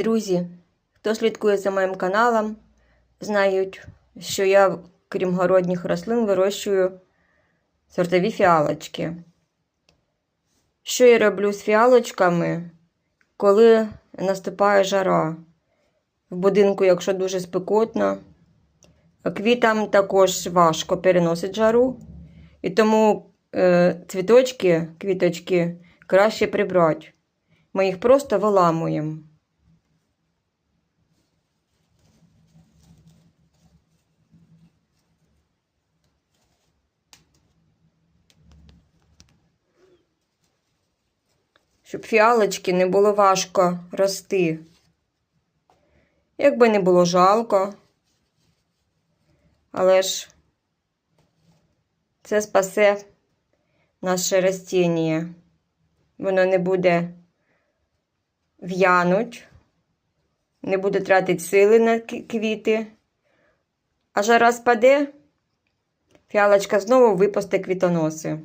Друзі, хто слідкує за моїм каналом, знають, що я, крім городніх рослин, вирощую сортові фіалочки. Що я роблю з фіалочками, коли наступає жара? В будинку, якщо дуже спекотно, квітам також важко переносить жару, і тому е, цвіточки, квіточки краще прибрати. Ми їх просто виламуємо. Щоб фіалочки не було важко рости. Якби не було жалко, але ж це спасе наше растіння. Воно не буде в'януть, не буде тратити сили на квіти. А жара спаде, фіалочка знову випусте квітоноси.